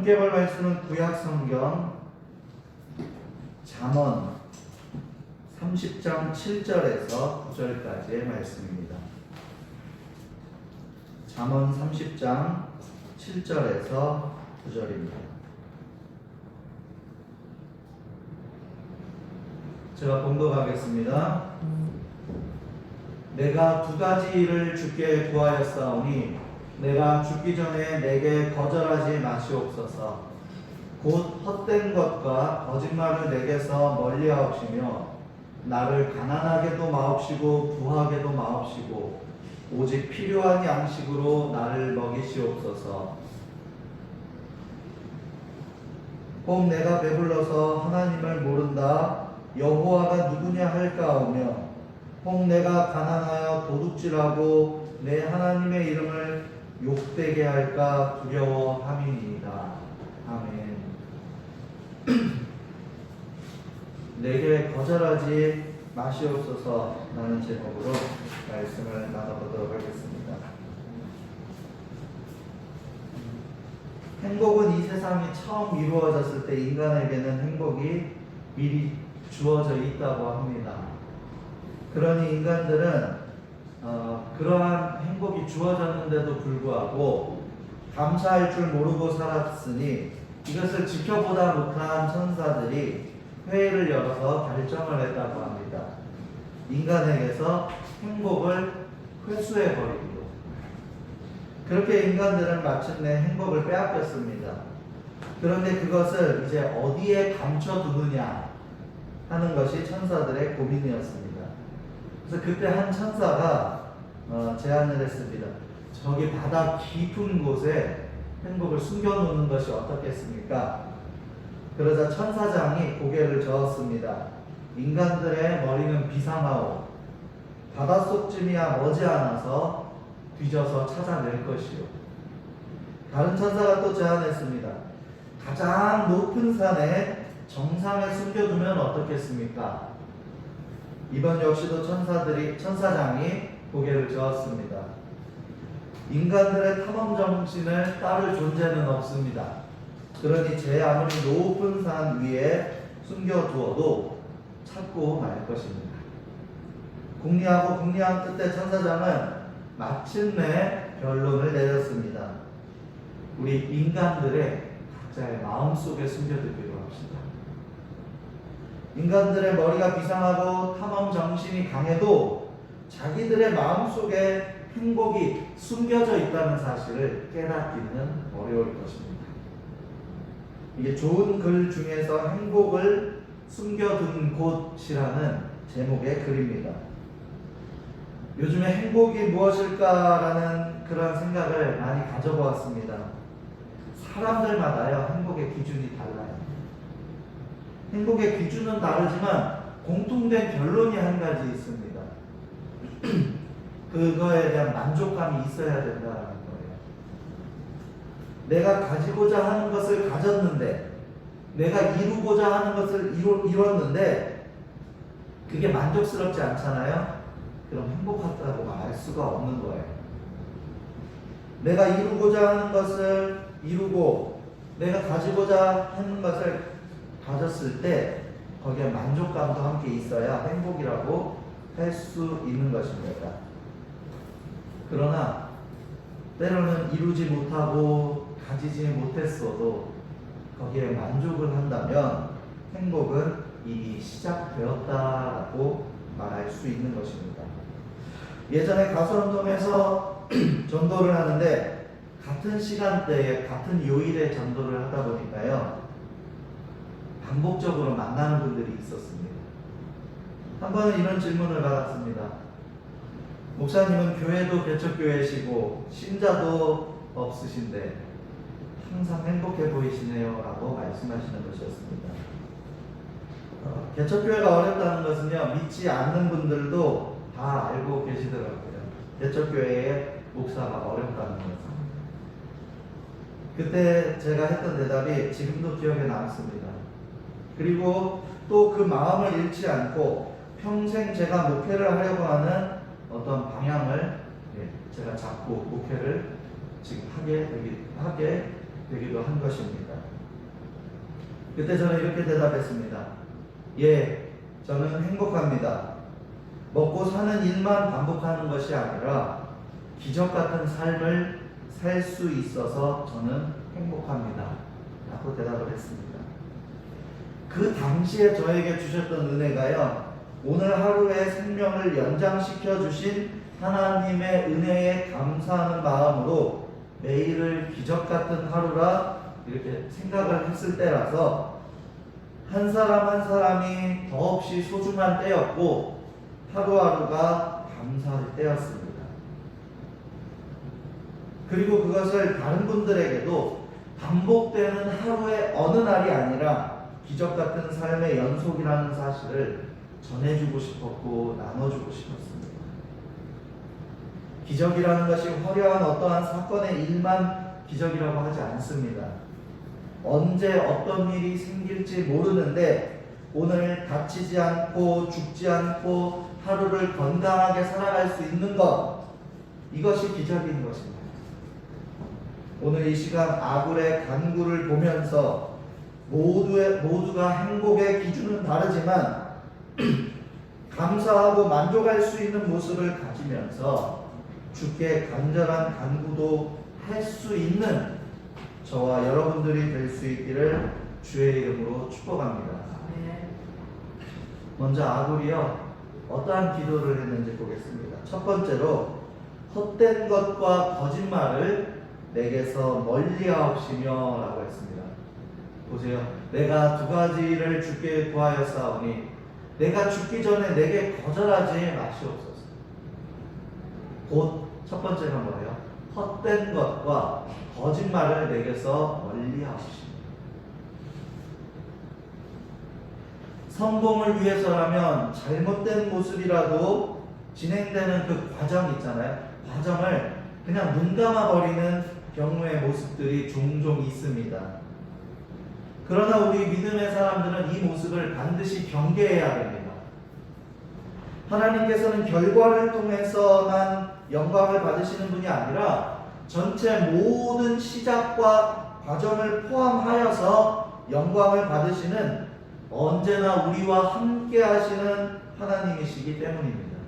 볼 말씀은 구약 성경 잠언 30장 7절에서 9절까지의 말씀입니다. 잠언 30장 7절에서 9절입니다. 제가 봉독하겠습니다. 내가 두 가지 일을 주께 구하였사오니 내가 죽기 전에 내게 거절하지 마시옵소서. 곧 헛된 것과 거짓말을 내게서 멀리하옵시며 나를 가난하게도 마옵시고 부하게도 마옵시고 오직 필요한 양식으로 나를 먹이시옵소서. 혹 내가 배불러서 하나님을 모른다 여호와가 누구냐 할까오며 혹 내가 가난하여 도둑질하고 내 하나님의 이름을 욕되게 할까 두려워함이니이다. 아멘. 내게 거절하지 마시옵소서 라는 제목으로 말씀을 나눠보도록 하겠습니다. 행복은 이 세상이 처음 이루어졌을 때 인간에게는 행복이 미리 주어져 있다고 합니다. 그러니 인간들은 어, 그러한 행복이 주어졌는데도 불구하고 감사할 줄 모르고 살았으니 이것을 지켜보다 못한 천사들이 회의를 열어서 결정을 했다고 합니다. 인간에게서 행복을 회수해 버리기로. 그렇게 인간들은 마침내 행복을 빼앗겼습니다. 그런데 그것을 이제 어디에 감춰두느냐 하는 것이 천사들의 고민이었습니다. 그래서 그때 한 천사가 어, 제안을 했습니다. 저기 바다 깊은 곳에 행복을 숨겨놓는 것이 어떻겠습니까? 그러자 천사장이 고개를 저었습니다. 인간들의 머리는 비상하오. 바닷속쯤이야 머지않아서 뒤져서 찾아낼 것이요. 다른 천사가 또 제안했습니다. 가장 높은 산에 정상에 숨겨두면 어떻겠습니까? 이번 역시도 천사들이 천사장이 고개를 저었습니다. 인간들의 탐험 정신을 따를 존재는 없습니다. 그러니 제 아무리 높은 산 위에 숨겨두어도 찾고 말 것입니다. 궁리하고 궁리한 끝에 천사장은 마침내 결론을 내렸습니다. 우리 인간들의 각자의 마음 속에 숨겨두기로 합시다. 인간들의 머리가 비상하고 탐험 정신이 강해도 자기들의 마음 속에 행복이 숨겨져 있다는 사실을 깨닫기는 어려울 것입니다. 이게 좋은 글 중에서 행복을 숨겨둔 곳이라는 제목의 글입니다. 요즘에 행복이 무엇일까라는 그런 생각을 많이 가져보았습니다. 사람들마다요, 행복의 기준이 달라요. 행복의 기준은 다르지만 공통된 결론이 한 가지 있습니다. 그거에 대한 만족감이 있어야 된다는 거예요. 내가 가지고자 하는 것을 가졌는데, 내가 이루고자 하는 것을 이루, 이뤘는데, 그게 만족스럽지 않잖아요? 그럼 행복하다고 말할 수가 없는 거예요. 내가 이루고자 하는 것을 이루고, 내가 가지고자 하는 것을 가졌을 때, 거기에 만족감도 함께 있어야 행복이라고 할 수 있는 것입니다. 그러나 때로는 이루지 못하고 가지지 못했어도 거기에 만족을 한다면 행복은 이미 시작되었다라고 말할 수 있는 것입니다. 예전에 가수원동에서 전도를 하는데 같은 시간대에 같은 요일에 전도를 하다 보니까요 반복적으로 만나는 분들이 있었습니다. 한 번은 이런 질문을 받았습니다. 목사님은 교회도 개척교회시고 신자도 없으신데 항상 행복해 보이시네요 라고 말씀하시는 것이었습니다. 어, 개척교회가 어렵다는 것은요 믿지 않는 분들도 다 알고 계시더라고요. 개척교회의 목사가 어렵다는 것은. 그때 제가 했던 대답이 지금도 기억에 남습니다. 그리고 또 그 마음을 잃지 않고 평생 제가 목회를 하려고 하는 어떤 방향을 예, 제가 잡고 목회를 지금 하게 되기 하게 되기도 한 것입니다. 그때 저는 이렇게 대답했습니다. 예, 저는 행복합니다. 먹고 사는 일만 반복하는 것이 아니라 기적 같은 삶을 살 수 있어서 저는 행복합니다. 라고 대답을 했습니다. 그 당시에 저에게 주셨던 은혜가요, 오늘 하루의 생명을 연장시켜 주신 하나님의 은혜에 감사하는 마음으로 매일을 기적 같은 하루라 이렇게 생각을 했을 때라서 한 사람 한 사람이 더없이 소중한 때였고 하루하루가 감사할 때였습니다. 그리고 그것을 다른 분들에게도 반복되는 하루의 어느 날이 아니라 기적 같은 삶의 연속이라는 사실을 전해주고 싶었고 나눠주고 싶었습니다. 기적이라는 것이 화려한 어떠한 사건의 일만 기적이라고 하지 않습니다. 언제 어떤 일이 생길지 모르는데 오늘 다치지 않고 죽지 않고 하루를 건강하게 살아갈 수 있는 것 이것이 기적인 것입니다. 오늘 이 시간 아굴의 간구를 보면서 모두의 모두가 행복의 기준은 다르지만 감사하고 만족할 수 있는 모습을 가지면서 주께 간절한 간구도 할 수 있는 저와 여러분들이 될 수 있기를 주의 이름으로 축복합니다. 먼저 아굴이요 어떠한 기도를 했는지 보겠습니다. 첫 번째로 헛된 것과 거짓말을 내게서 멀리하옵시며 라고 했습니다. 보세요. 내가 두 가지를 주께 구하였사오니 내가 죽기 전에 내게 거절하지 마시옵소서. 곧 첫 번째가 뭐예요? 헛된 것과 거짓말을 내게서 멀리하옵시며. 성공을 위해서라면 잘못된 모습이라도 진행되는 그 과정 있잖아요. 과정을 그냥 눈 감아 버리는 경우의 모습들이 종종 있습니다. 그러나 우리 믿음의 사람들은 이 모습을 반드시 경계해야 됩니다. 하나님께서는 결과를 통해서만 영광을 받으시는 분이 아니라 전체 모든 시작과 과정을 포함하여서 영광을 받으시는 언제나 우리와 함께 하시는 하나님이시기 때문입니다.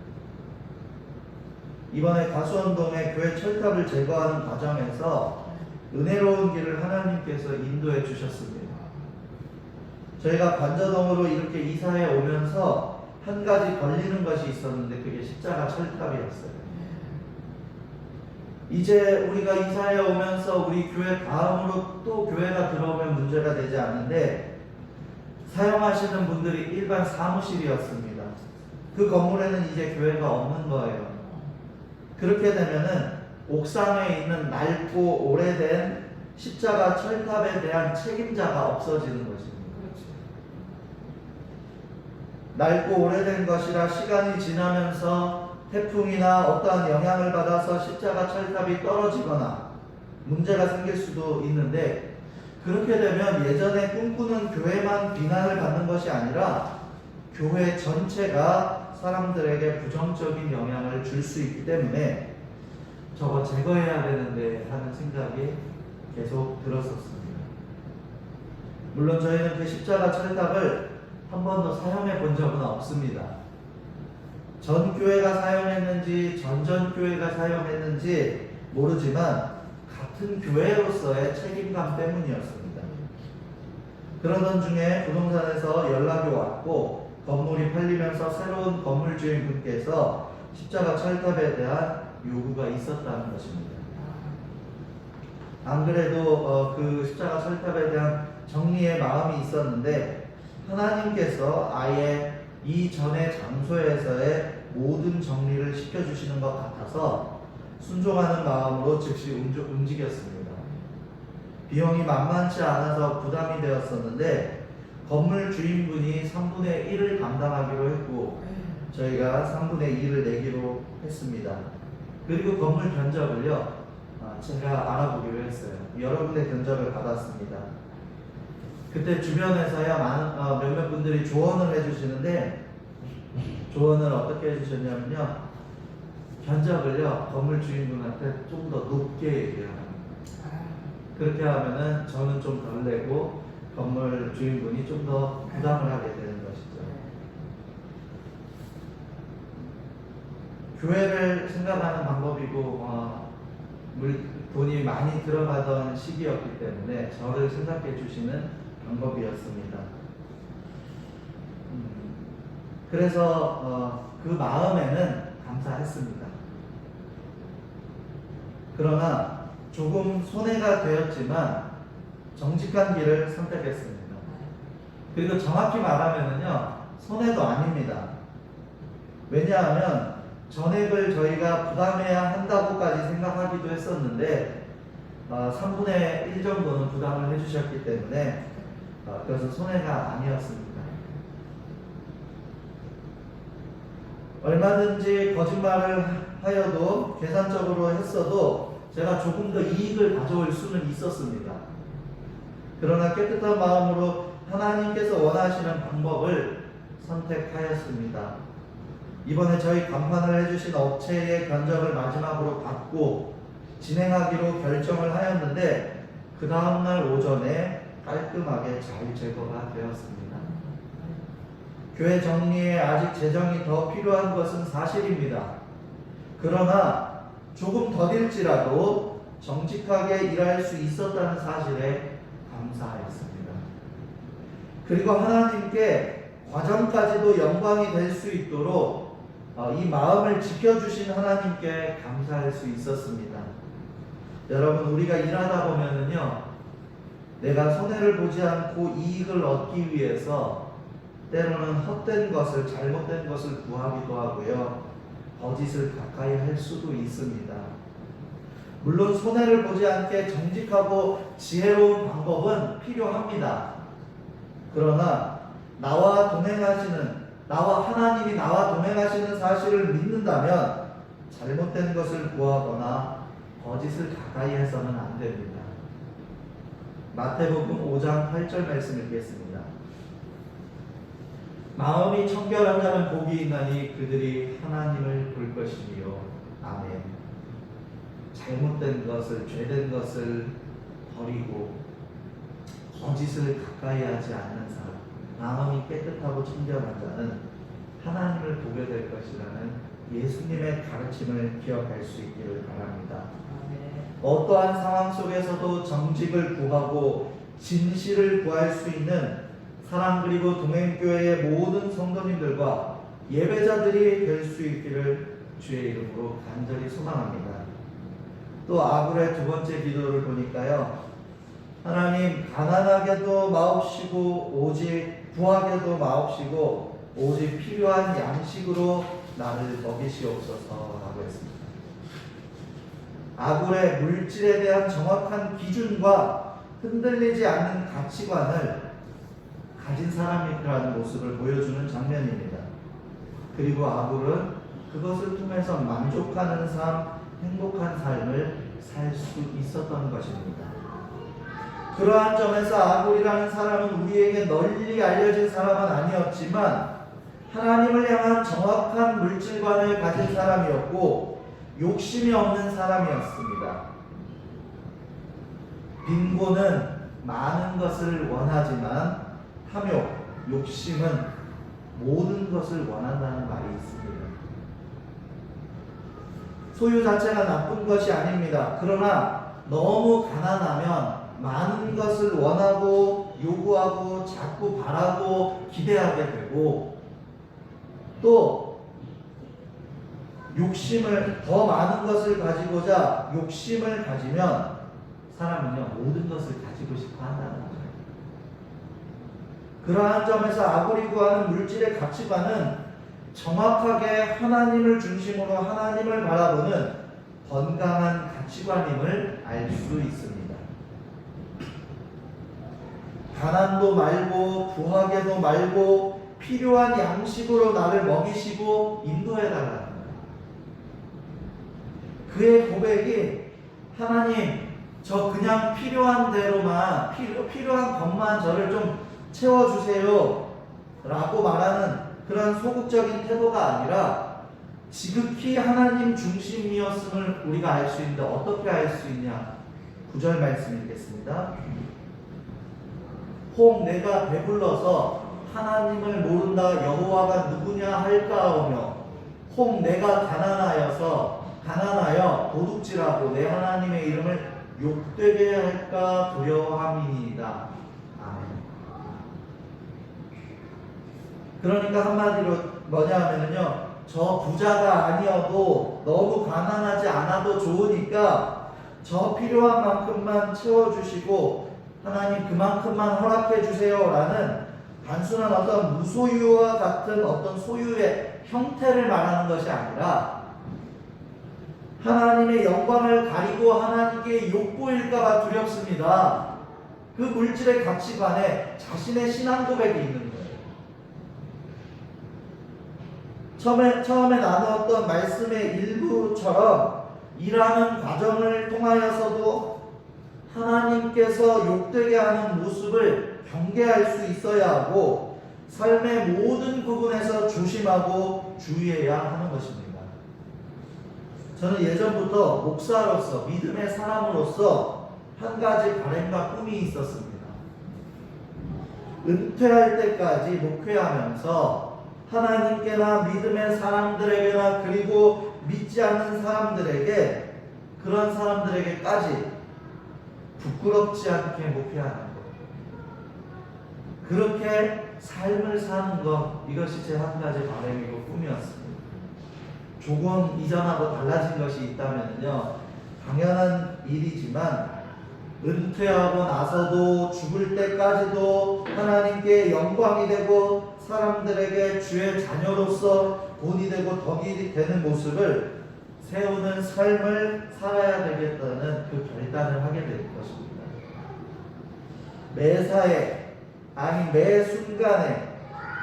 이번에 가수원동의 교회 철탑을 제거하는 과정에서 은혜로운 길을 하나님께서 인도해 주셨습니다. 저희가 관저동으로 이렇게 이사해 오면서 한 가지 걸리는 것이 있었는데 그게 십자가 철탑이었어요. 이제 우리가 이사해 오면서 우리 교회 다음으로 또 교회가 들어오면 문제가 되지 않는데 사용하시는 분들이 일반 사무실이었습니다. 그 건물에는 이제 교회가 없는 거예요. 그렇게 되면은 옥상에 있는 낡고 오래된 십자가 철탑에 대한 책임자가 없어지는 것입니다. 낡고 오래된 것이라 시간이 지나면서 태풍이나 어떠한 영향을 받아서 십자가 철탑이 떨어지거나 문제가 생길 수도 있는데 그렇게 되면 예전에 꿈꾸는 교회만 비난을 받는 것이 아니라 교회 전체가 사람들에게 부정적인 영향을 줄 수 있기 때문에 저거 제거해야 되는데 하는 생각이 계속 들었었습니다. 물론 저희는 그 십자가 철탑을 한 번도 사용해 본 적은 없습니다. 전 교회가 사용했는지 전전 교회가 사용했는지 모르지만 같은 교회로서의 책임감 때문이었습니다. 그러던 중에 부동산에서 연락이 왔고 건물이 팔리면서 새로운 건물 주인분께서 십자가 철탑에 대한 요구가 있었다는 것입니다. 안 그래도 어, 그 십자가 철탑에 대한 정리의 마음이 있었는데 하나님께서 아예 이전의 장소에서의 모든 정리를 시켜주시는 것 같아서 순종하는 마음으로 즉시 움직- 움직였습니다. 비용이 만만치 않아서 부담이 되었었는데 건물 주인분이 3분의 1을 감당하기로 했고 저희가 3분의 2를 내기로 했습니다. 그리고 건물 견적을요 아, 제가 알아보기로 했어요. 여러분의 견적을 받았습니다. 그때 주변에서야 많은 어, 몇몇 분들이 조언을 해주시는데 조언을 어떻게 해주셨냐면요 견적을요 건물 주인분한테 좀 더 높게 합니다. 그렇게 하면은 저는 좀 덜 내고 건물 주인분이 좀 더 부담을 하게 되는 것이죠. 교회를 생각하는 방법이고 어, 물, 돈이 많이 들어가던 시기였기 때문에 저를 생각해 주시는 방법이었습니다. 음, 그래서 어, 그 마음에는 감사했습니다. 그러나 조금 손해가 되었지만 정직한 길을 선택했습니다. 그리고 정확히 말하면은요 손해도 아닙니다. 왜냐하면 전액을 저희가 부담해야 한다고까지 생각하기도 했었는데 어, 3분의 1 정도는 부담을 해주셨기 때문에 어, 그래서 손해가 아니었습니다. 얼마든지 거짓말을 하여도 계산적으로 했어도 제가 조금 더 이익을 가져올 수는 있었습니다. 그러나 깨끗한 마음으로 하나님께서 원하시는 방법을 선택하였습니다. 이번에 저희 간판을 해주신 업체의 견적을 마지막으로 받고 진행하기로 결정을 하였는데 그 다음날 오전에 깔끔하게 잘 제거가 되었습니다. 교회 정리에 아직 재정이 더 필요한 것은 사실입니다. 그러나 조금 더딜지라도 정직하게 일할 수 있었다는 사실에 감사하였습니다. 그리고 하나님께 과정까지도 영광이 될 수 있도록 어, 이 마음을 지켜주신 하나님께 감사할 수 있었습니다. 여러분 우리가 일하다 보면은요 내가 손해를 보지 않고 이익을 얻기 위해서 때로는 헛된 것을 잘못된 것을 구하기도 하고요 거짓을 가까이 할 수도 있습니다. 물론 손해를 보지 않게 정직하고 지혜로운 방법은 필요합니다. 그러나 나와 동행하시는 나와 하나님이 나와 동행하시는 사실을 믿는다면 잘못된 것을 구하거나 거짓을 가까이 해서는 안 됩니다. 마태복음 5장 8절 말씀 읽겠습니다. 마음이 청결한 자는 복이 있나니 그들이 하나님을 볼 것이며 아멘. 잘못된 것을 죄된 것을 버리고 거짓을 가까이 하지 않는 사람 마음이 깨끗하고 청결한 자는 하나님을 보게 될 것이라는 예수님의 가르침을 기억할 수 있기를 바랍니다. 어떠한 상황 속에서도 정직을 구하고 진실을 구할 수 있는 사랑 그리고 동행교회의 모든 성도님들과 예배자들이 될 수 있기를 주의 이름으로 간절히 소망합니다. 또 아굴의 두 번째 기도를 보니까요. 하나님 가난하게도 마옵시고 오직 부하게도 마옵시고 오직 필요한 양식으로 나를 먹이시옵소서라고 했습니다. 아굴의 물질에 대한 정확한 기준과 흔들리지 않는 가치관을 가진 사람이라는 모습을 보여주는 장면입니다. 그리고 아굴은 그것을 통해서 만족하는 삶, 행복한 삶을 살 수 있었던 것입니다. 그러한 점에서 아굴이라는 사람은 우리에게 널리 알려진 사람은 아니었지만 하나님을 향한 정확한 물질관을 가진 사람이었고 욕심이 없는 사람이었습니다. 빈곤은 많은 것을 원하지만 탐욕, 욕심은 모든 것을 원한다는 말이 있습니다. 소유 자체가 나쁜 것이 아닙니다. 그러나 너무 가난하면 많은 것을 원하고 요구하고 자꾸 바라고 기대하게 되고 또 욕심을 더 많은 것을 가지고자 욕심을 가지면 사람은요 모든 것을 가지고 싶어 한다는 거죠. 그러한 점에서 아구리 구하는 물질의 가치관은 정확하게 하나님을 중심으로 하나님을 바라보는 건강한 가치관임을 알 수 있습니다. 가난도 말고 부하게도 말고 필요한 양식으로 나를 먹이시고 인도해 달라는 거예요. 그의 고백이 하나님 저 그냥 필요한 대로만 필요, 필요한 것만 저를 좀 채워주세요 라고 말하는 그런 소극적인 태도가 아니라 지극히 하나님 중심이었음을 우리가 알 수 있는데 어떻게 알 수 있냐 9절 말씀 읽겠습니다. 혹 내가 배불러서 하나님을 모른다 여호와가 누구냐 할까오며 혹 내가 가난하여서 가난하여 도둑질하고 내 하나님의 이름을 욕되게 할까 두려워함이니이다. 아멘. 그러니까 한마디로 뭐냐 하면은요, 저 부자가 아니어도 너무 가난하지 않아도 좋으니까 저 필요한 만큼만 채워주시고 하나님 그만큼만 허락해 주세요라는 단순한 어떤 무소유와 같은 어떤 소유의 형태를 말하는 것이 아니라 하나님의 영광을 가리고 하나님께 욕보일까봐 두렵습니다. 그 물질의 가치관에 자신의 신앙 고백이 있는 거예요. 처음에, 처음에 나누었던 말씀의 일부처럼 일하는 과정을 통하여서도 하나님께서 욕되게 하는 모습을 경계할 수 있어야 하고 삶의 모든 부분에서 조심하고 주의해야 하는 것입니다. 저는 예전부터 목사로서 믿음의 사람으로서 한 가지 바램과 꿈이 있었습니다. 은퇴할 때까지 목회하면서 하나님께나 믿음의 사람들에게나 그리고 믿지 않는 사람들에게 그런 사람들에게까지 부끄럽지 않게 목회하는 것. 그렇게 삶을 사는 것 이것이 제 한 가지 바람이고 꿈이었습니다. 조금 이전하고 달라진 것이 있다면요 당연한 일이지만 은퇴하고 나서도 죽을 때까지도 하나님께 영광이 되고 사람들에게 주의 자녀로서 본이 되고 덕이 되는 모습을 세우는 삶을 살아야 되겠다는 그 결단을 하게 될 것입니다. 매사에 아니 매 순간에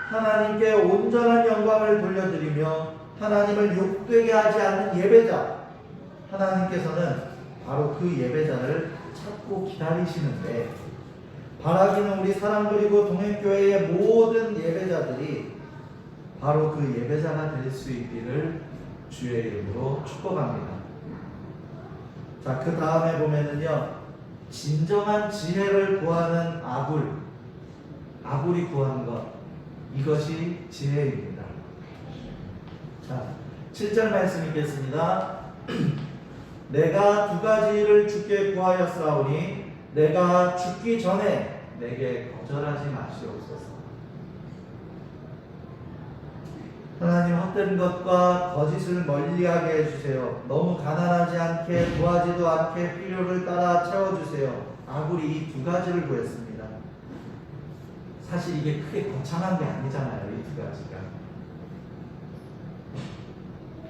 하나님께 온전한 영광을 돌려드리며 하나님을 욕되게 하지 않는 예배자 하나님께서는 바로 그 예배자를 찾고 기다리시는데 바라기는 우리 사랑 그리고 동행교회의 모든 예배자들이 바로 그 예배자가 될 수 있기를 주의 이름으로 축복합니다. 자, 그 다음에 보면은요, 진정한 지혜를 구하는 아굴, 아굴이 구한 것, 이것이 지혜입니다. 자, 7절 말씀 읽겠습니다. 내가 두 가지를 주께 구하였사오니 내가 죽기 전에 내게 거절하지 마시옵소서. 하나님 헛된 것과 거짓을 멀리하게 해주세요. 너무 가난하지 않게 구하지도 않게 필요를 따라 채워주세요. 아굴이 이 두 가지를 구했습니다. 사실 이게 크게 거창한 게 아니잖아요. 이 두 가지가.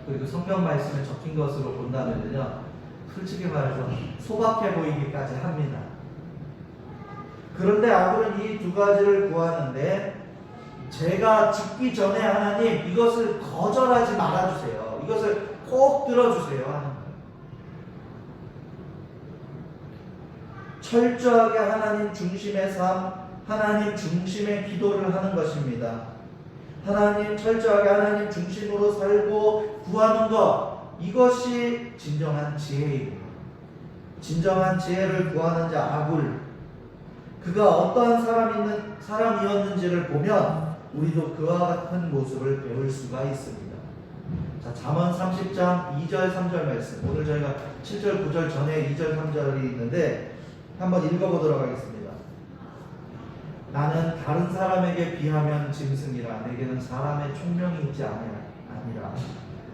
그리고 성경 말씀에 적힌 것으로 본다면요. 솔직히 말해서 소박해 보이기까지 합니다. 그런데 아굴은 이두 가지를 구하는데 제가 죽기 전에 하나님 이것을 거절하지 말아주세요. 이것을 꼭 들어주세요. 철저하게 하나님 중심의 삶, 하나님 중심의 기도를 하는 것입니다. 하나님 철저하게 하나님 중심으로 살고 구하는 것 이것이 진정한 지혜입니다. 진정한 지혜를 구하는 자 아굴 그가 어떠한 사람 있는 사람이었는지를 보면 우리도 그와 같은 모습을 배울 수가 있습니다. 자, 잠언 30장 2절 3절 말씀. 오늘 저희가 7절 9절 전에 2절 3절이 있는데 한번 읽어 보도록 하겠습니다. 나는 다른 사람에게 비하면 짐승이라. 내게는 사람의 총명이 있지 아니라.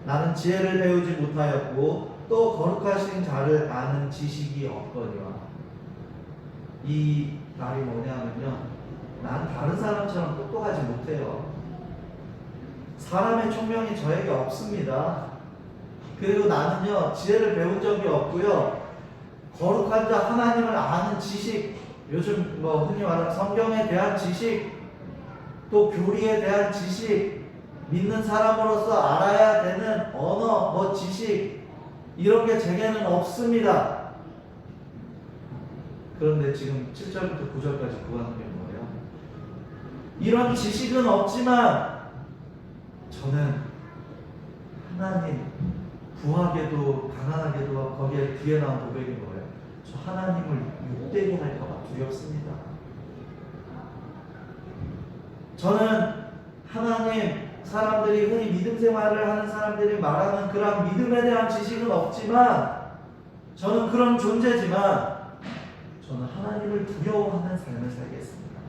나는 지혜를 배우지 못하였고 또 거룩하신 자를 아는 지식이 없거니와. 이 말이 뭐냐면요. 난 다른 사람처럼 똑똑하지 못해요. 사람의 총명이 저에게 없습니다. 그리고 나는요 지혜를 배운 적이 없고요. 거룩한 자 하나님을 아는 지식 요즘 뭐 흔히 말하는 성경에 대한 지식 또 교리에 대한 지식 믿는 사람으로서 알아야 되는 언어 뭐 지식 이런 게 제게는 없습니다. 그런데 지금 7절부터 9절까지 구하는 게 뭐예요? 이런 지식은 없지만 저는 하나님 구하게도 가난하게도 거기에 뒤에 나온 고백이 뭐예요? 저 하나님을 욕되게 할까 봐 두렵습니다. 저는 하나님 사람들이 흔히 믿음 생활을 하는 사람들이 말하는 그런 믿음에 대한 지식은 없지만 저는 그런 존재지만 저는 하나님을 두려워하는 삶을 살겠습니다.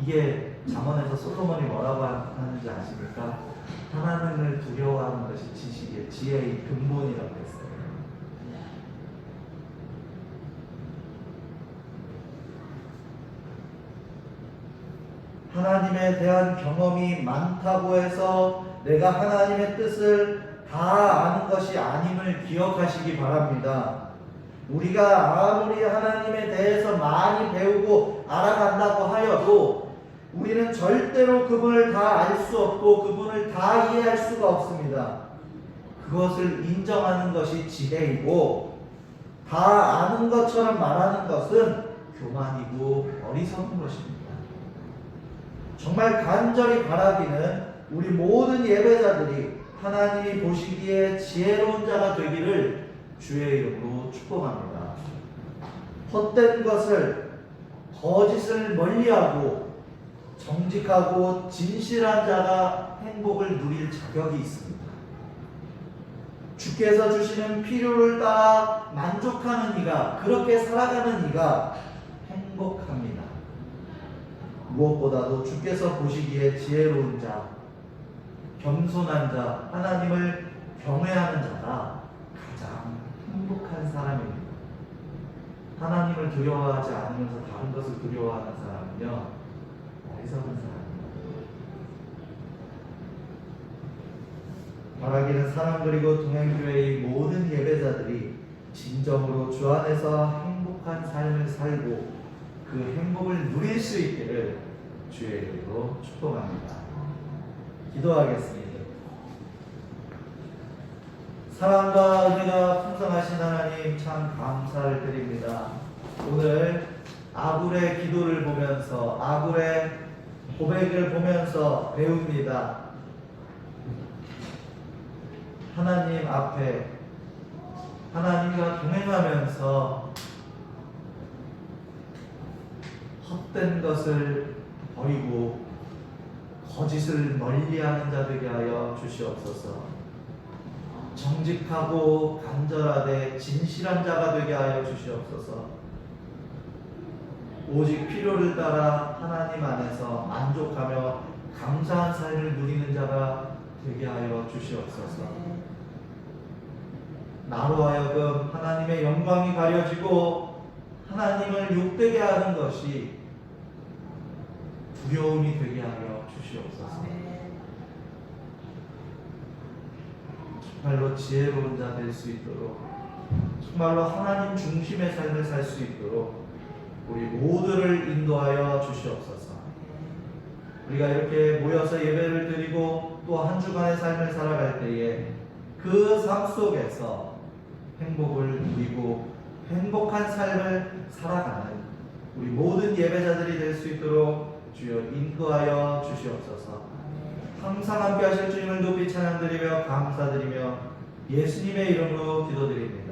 이게 잠언에서 솔로몬이 뭐라고 하는지 아십니까? 하나님을 두려워하는 것이 지식의 지혜의 근본이라고 했어요. 하나님에 대한 경험이 많다고 해서 내가 하나님의 뜻을 다 아는 것이 아님을 기억하시기 바랍니다. 우리가 아무리 하나님에 대해서 많이 배우고 알아간다고 하여도 우리는 절대로 그분을 다 알 수 없고 그분을 다 이해할 수가 없습니다. 그것을 인정하는 것이 지혜이고 다 아는 것처럼 말하는 것은 교만이고 어리석은 것입니다. 정말 간절히 바라기는 우리 모든 예배자들이 하나님이 보시기에 지혜로운 자가 되기를 주의 이름으로 축복합니다. 헛된 것을 거짓을 멀리하고 정직하고 진실한 자가 행복을 누릴 자격이 있습니다. 주께서 주시는 필요를 따라 만족하는 이가 그렇게 살아가는 이가. 무엇보다도 주께서 보시기에 지혜로운 자, 겸손한 자, 하나님을 경외하는 자가 가장 행복한 사람입니다. 하나님을 두려워하지 않으면서 다른 것을 두려워하는 사람은요, 어리석은 사람입니다. 바라기는 사랑 그리고 동행교회의 모든 예배자들이 진정으로 주 안에서 행복한 삶을 살고 그 행복을 누릴 수 있기를 주의 이름으로 축복합니다. 기도하겠습니다. 사랑과 은혜가 풍성하신 하나님 참 감사를 드립니다. 오늘 아굴의 기도를 보면서 아굴의 고백을 보면서 배웁니다. 하나님 앞에 하나님과 동행하면서 헛된 것을 버리고 거짓을 멀리하는 자 되게 하여 주시옵소서. 정직하고 간절하되 진실한 자가 되게 하여 주시옵소서. 오직 필요를 따라 하나님 안에서 만족하며 감사한 삶을 누리는 자가 되게 하여 주시옵소서. 나로 하여금 하나님의 영광이 가려지고 하나님을 욕되게 하는 것이 두려움이 되게 하여 주시옵소서. 정말로 지혜로운 자 될 수 있도록 정말로 하나님 중심의 삶을 살 수 있도록 우리 모두를 인도하여 주시옵소서. 우리가 이렇게 모여서 예배를 드리고 또 한 주간의 삶을 살아갈 때에 그 삶 속에서 행복을 누리고 행복한 삶을 살아가는 우리 모든 예배자들이 될 수 있도록 주여 인도하여 주시옵소서. 항상 함께 하실 주님을 높이 찬양드리며 감사드리며 예수님의 이름으로 기도드립니다.